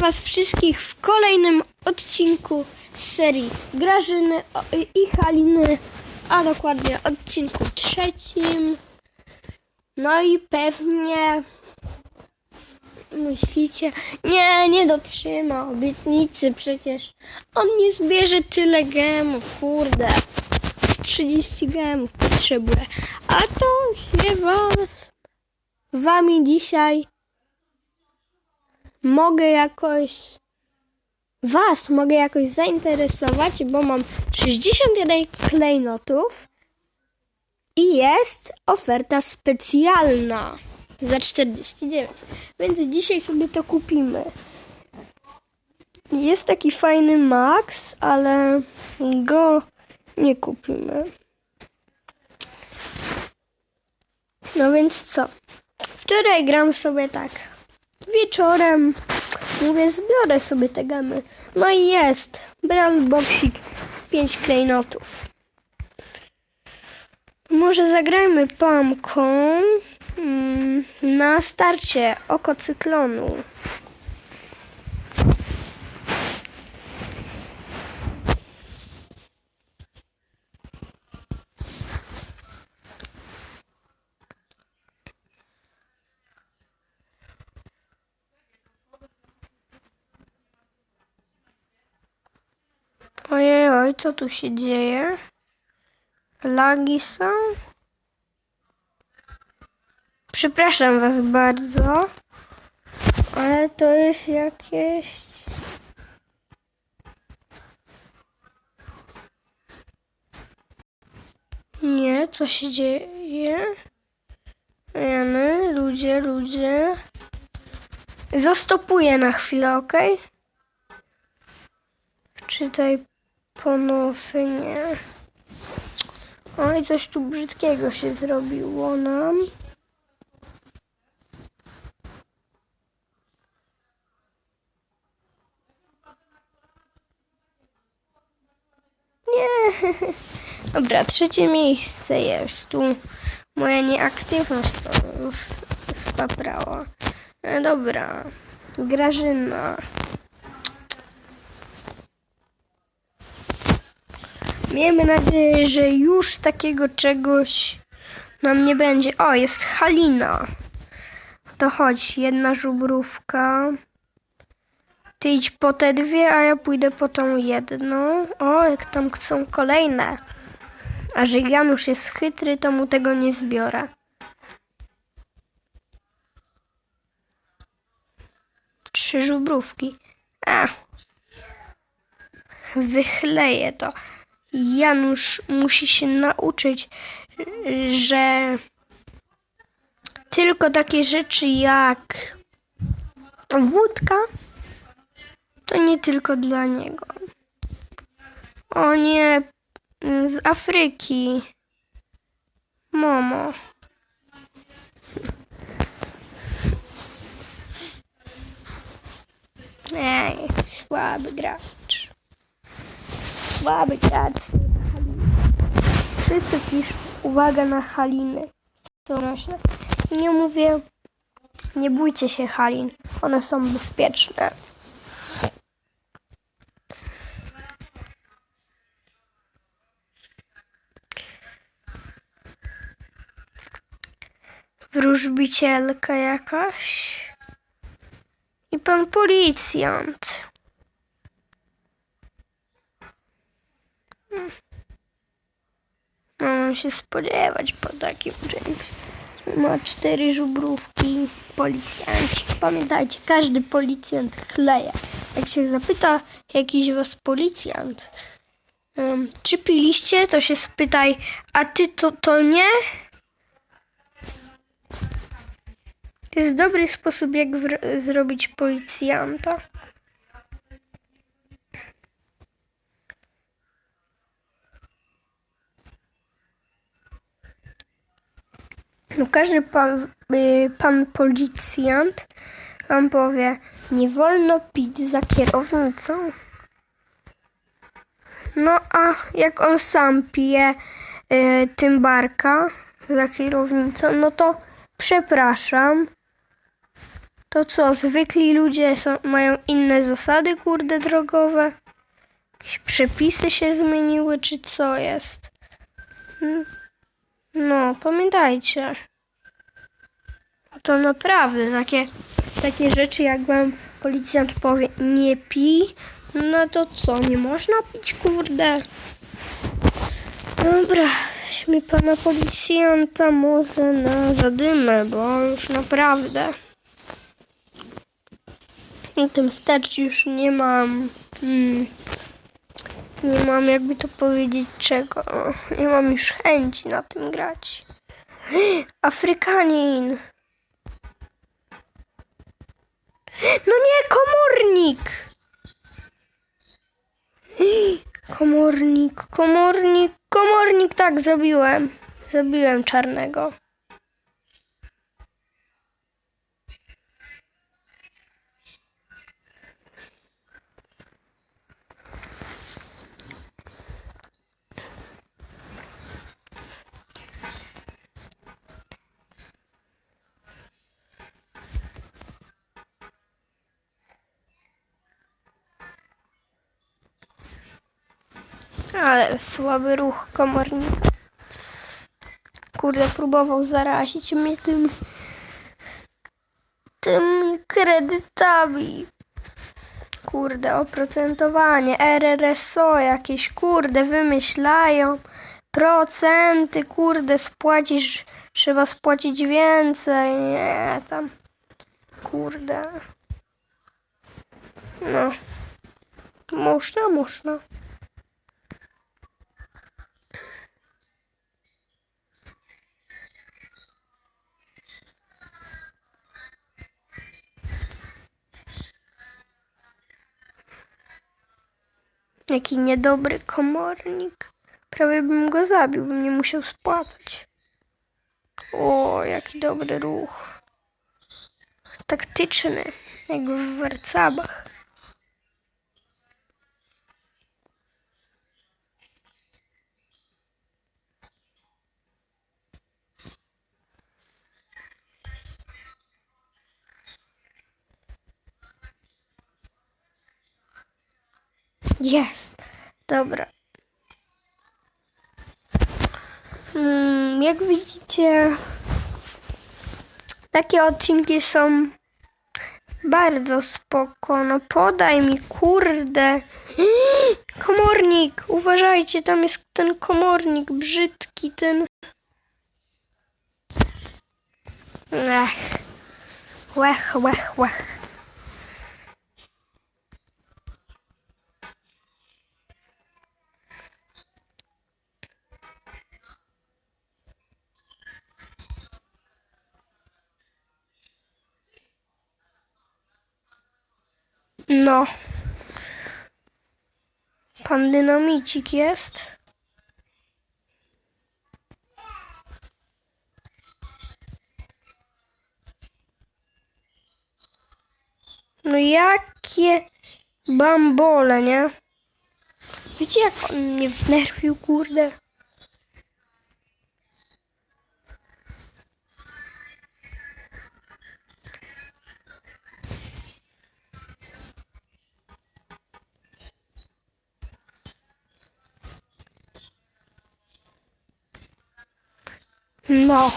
Was wszystkich w kolejnym odcinku z serii Grażyny i Haliny, a dokładnie odcinku trzecim. No i pewnie myślicie, nie, nie dotrzyma obietnicy, przecież on nie zbierze tyle gemów, kurde. Z 30 gemów potrzebuje, a to się Was, Wami dzisiaj mogę jakoś was mogę jakoś zainteresować, bo mam 61 klejnotów i jest oferta specjalna za 49. Więc dzisiaj sobie to kupimy. Jest taki fajny Max, ale go nie kupimy. No więc co? Wczoraj gram sobie tak wieczorem. Mówię, zbiorę sobie te gemy. No i jest. Brawl Boxik 5 klejnotów. Może zagrajmy pamką mm, na starcie oko cyklonu. Oj, co tu się dzieje? Lagi są? Przepraszam was bardzo, ale to jest jakieś... Nie, co się dzieje? Jany, ludzie, ludzie. Zastopuję na chwilę, okej? Czytaj ponownie. Oj, coś tu brzydkiego się zrobiło nam. Nie. Dobra, trzecie miejsce jest. Tu moja nieaktywność spaprała. E, Dobra. Grażyna. Miejmy nadzieję, że już takiego czegoś nam nie będzie. O, jest Halina. To chodź, jedna żubrówka. Ty idź po te dwie, a ja pójdę po tą jedną. O, jak tam są kolejne. A że Janusz jest chytry, to mu tego nie zbiorę. Trzy żubrówki. A. Wychleję to. Janusz musi się nauczyć, że tylko takie rzeczy jak wódka to nie tylko dla niego. O nie, z Afryki. Momo. Ej, słaby gracz. Słaby gracz. Wszyscy piszą uwaga na Haliny. To nie mówię, nie bójcie się Halin. One są bezpieczne. Wróżbicielka jakaś. I pan policjant. Mam się spodziewać po takim czymś. Ma cztery żubrówki, policjanci. Pamiętajcie, każdy policjant chleje. Jak się zapyta jakiś was policjant, em, czy piliście, to się spytaj, a ty to, to nie? To jest dobry sposób, jak zrobić policjanta. Każdy pan, y, pan policjant wam powie, nie wolno pić za kierownicą. No a jak on sam pije y, tym barka za kierownicą, no to przepraszam, To co, zwykli ludzie są, mają inne zasady, kurde, drogowe? Jakieś przepisy się zmieniły, czy co jest? Hmm. No, pamiętajcie. To naprawdę takie, takie rzeczy, jak wam policjant powie, nie pij, no to co, nie można pić, kurde? Dobra, weźmy pana policjanta może na zadymę, bo już naprawdę. Na tym starciu już nie mam. Hmm, nie mam, jakby to powiedzieć, czego. Nie mam już chęci na tym grać. Afrykanin! No nie, komornik! Komornik, komornik, komornik, tak, zabiłem. Zabiłem czarnego. Ale słaby ruch komornika. Kurde, próbował zarazić mnie tym... tymi kredytami. Kurde, oprocentowanie, RRSO jakieś, kurde, wymyślają. Procenty, kurde, spłacisz, trzeba spłacić więcej, nie, tam. Kurde. No. Można, można. Jaki niedobry komornik. Prawie bym go zabił, bym nie musiał spłacać. O, jaki dobry ruch. Taktyczny, jak w wercabach. Jest. Dobra. Mm, jak widzicie, takie odcinki są bardzo spoko. No podaj mi, kurde. Komornik, uważajcie, tam jest ten komornik brzydki, ten. Ech. Łech, łech, łech. No. Pan dynamicik jest. No jakie bambole, nie? Wiecie jak on mnie wnerwił, kurde? No.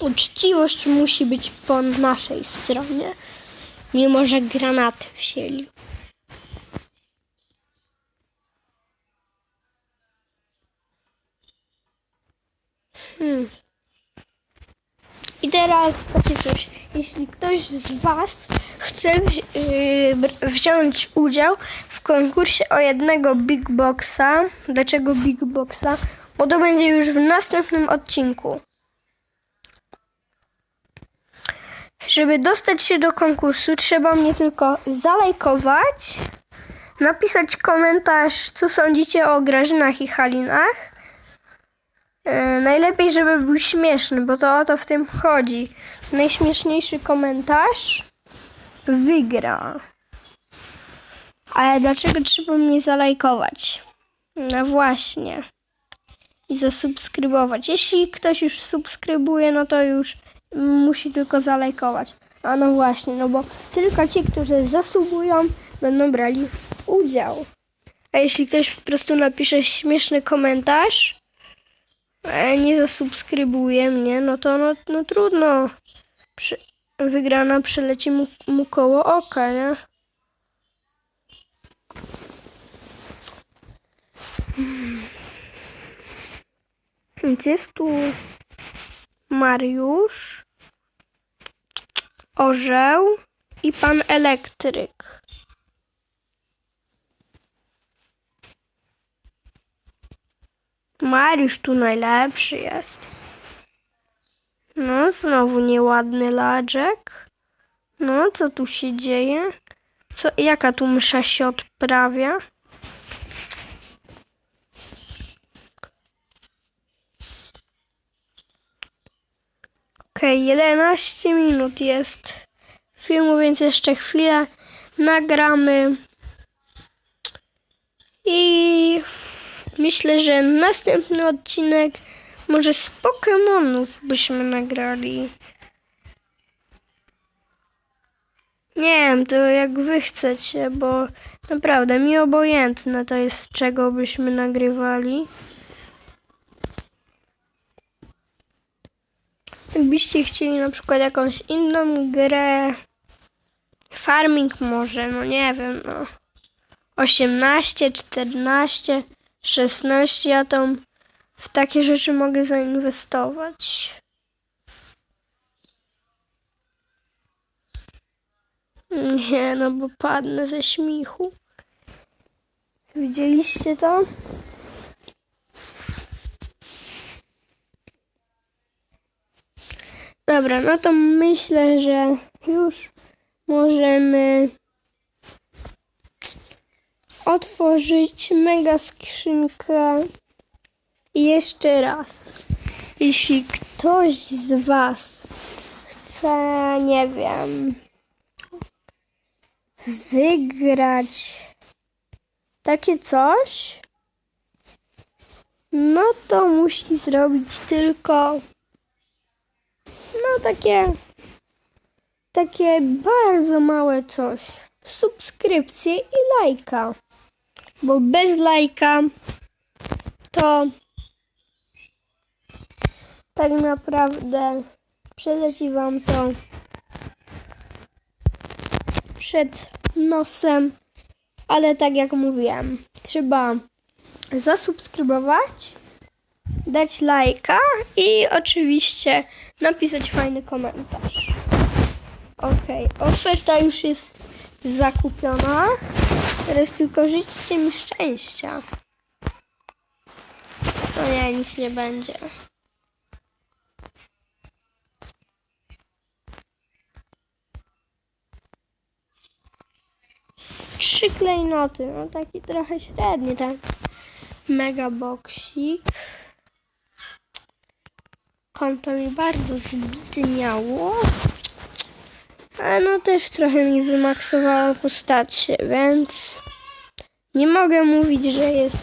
Uczciwość musi być po naszej stronie, mimo że granaty wzięli. Hmm. I teraz takie coś. Jeśli ktoś z Was chce wzi- yy, wziąć udział w konkursie o jednego Big Boxa, dlaczego Big Boxa? Bo to będzie już w następnym odcinku. Żeby dostać się do konkursu, trzeba mnie tylko zalajkować, napisać komentarz, co sądzicie o Grażynach i Halinach. E, najlepiej, żeby był śmieszny, bo to o to w tym chodzi. Najśmieszniejszy komentarz wygra. Ale dlaczego trzeba mnie zalajkować? No właśnie. I zasubskrybować. Jeśli ktoś już subskrybuje, no to już musi tylko zalajkować. A no właśnie, no bo tylko ci, którzy zasubują, będą brali udział. A jeśli ktoś po prostu napisze śmieszny komentarz, e, nie zasubskrybuje mnie, no to no, no trudno. Przy, wygrana przeleci mu, mu koło oka, nie? Więc jest tu Mariusz, Orzeł i pan elektryk. Mariusz tu najlepszy jest. No, znowu nieładny ladżek. No, co tu się dzieje? Co, jaka tu msza się odprawia? Okej, 11 minut jest filmu, więc jeszcze chwilę nagramy. I myślę, że następny odcinek może z Pokemonów byśmy nagrali. Nie wiem, to jak wy chcecie, bo naprawdę mi obojętne to jest, czego byśmy nagrywali. Jakbyście chcieli na przykład jakąś inną grę, farming może, no nie wiem, no. 18, 14, 16, ja tam w takie rzeczy mogę zainwestować. Nie, no bo padnę ze śmichu. Widzieliście to? Dobra, no to myślę, że już możemy otworzyć mega skrzynkę jeszcze raz. Jeśli ktoś z Was chce, nie wiem, wygrać takie coś, no to musi zrobić tylko no takie takie bardzo małe coś. Subskrypcję i lajka. Bo bez lajka to tak naprawdę przeleci wam to przed nosem. Ale tak jak mówiłem, trzeba zasubskrybować, dać lajka i oczywiście napisać fajny komentarz. Okej, oferta już jest zakupiona. Teraz tylko życzcie mi szczęścia. No nie, nic nie będzie. Trzy klejnoty, no taki trochę średni, tak. Mega boksik. Konto mi bardzo zbitniało. A no też trochę mi wymaksowało postacie, więc nie mogę mówić, że jest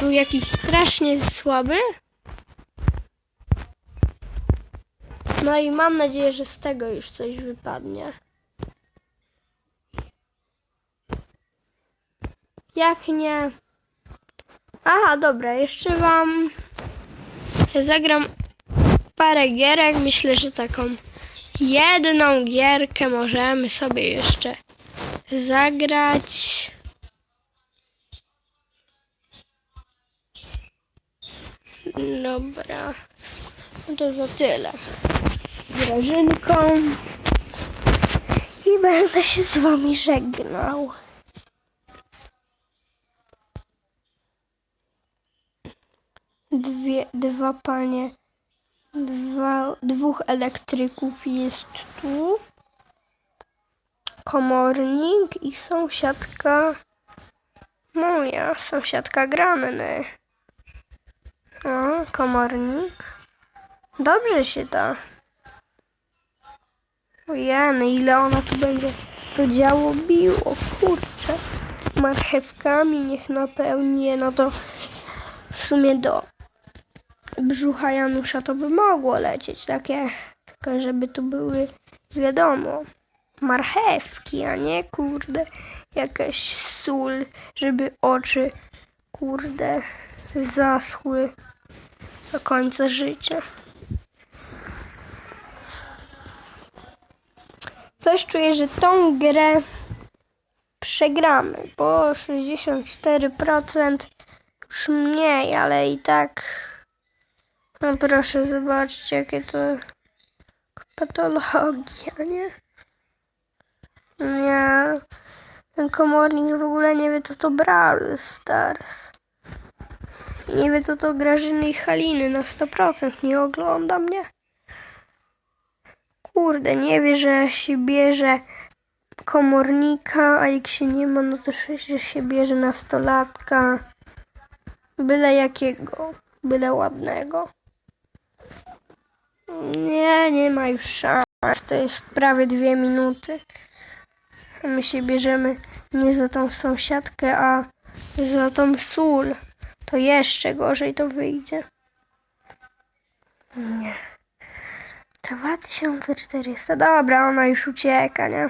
był jakiś strasznie słaby. No i mam nadzieję, że z tego już coś wypadnie. Jak nie. Aha, dobra, jeszcze wam zagram parę gierek. Myślę, że taką jedną gierkę możemy sobie jeszcze zagrać. Dobra, no to za tyle. Grażynką. I będę się z wami żegnał. Dwie, dwa panie, dwa, dwóch elektryków jest tu. Komornik i sąsiadka moja, sąsiadka Granny. O, komornik. Dobrze się da. Ojeny, ile ona tu będzie to działo biło, kurczę. Marchewkami niech napełni je, no to w sumie do brzucha Janusza to by mogło lecieć takie Tylko żeby tu były, wiadomo, marchewki, a nie kurde, jakaś sól, żeby oczy, kurde, zaschły do końca życia. Coś czuję, że tą grę przegramy, bo 64% już mniej, ale i tak no proszę zobaczcie, jakie to patologia, nie? Nie. Ten komornik w ogóle nie wie, co to Brawl Stars. Nie wie, co to Grażyny i Haliny na 100%. Nie ogląda mnie. Kurde, nie wie, że się bierze komornika, a jak się nie ma, no to że się bierze nastolatka. Byle jakiego. Byle ładnego. Nie, nie ma już szans. To jest prawie dwie minuty. My się bierzemy nie za tą sąsiadkę, a za tą sól. To jeszcze gorzej to wyjdzie. Nie. 2400. Dobra, ona już ucieka, nie?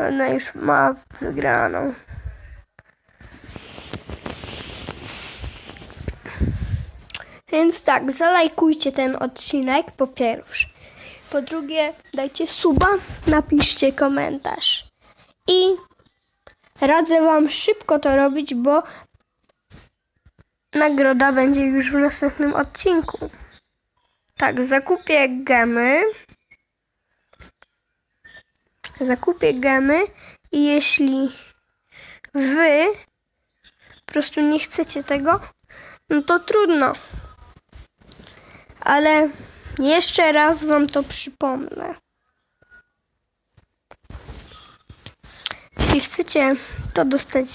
Ona już ma wygraną. Więc tak, zalajkujcie ten odcinek po pierwsze. Po drugie, dajcie suba, napiszcie komentarz. I radzę Wam szybko to robić, bo nagroda będzie już w następnym odcinku. Tak, zakupię gemy. Zakupię gemy i jeśli Wy po prostu nie chcecie tego, no to trudno. Ale jeszcze raz Wam to przypomnę. Jeśli chcecie to dostać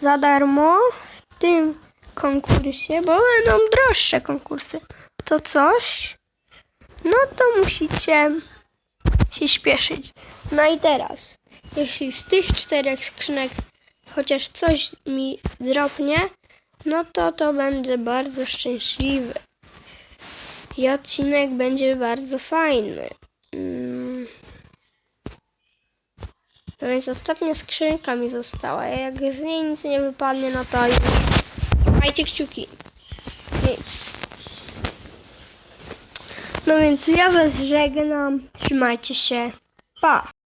za darmo w tym konkursie, bo będą droższe konkursy, to coś, no to musicie się śpieszyć. No i teraz, jeśli z tych czterech skrzynek chociaż coś mi dropnie, no to to będę bardzo szczęśliwy. I odcinek będzie bardzo fajny. Mm. No więc ostatnia skrzynka mi została. Jak z niej nic nie wypadnie, no to już trzymajcie kciuki. No więc ja was żegnam. Trzymajcie się. Pa!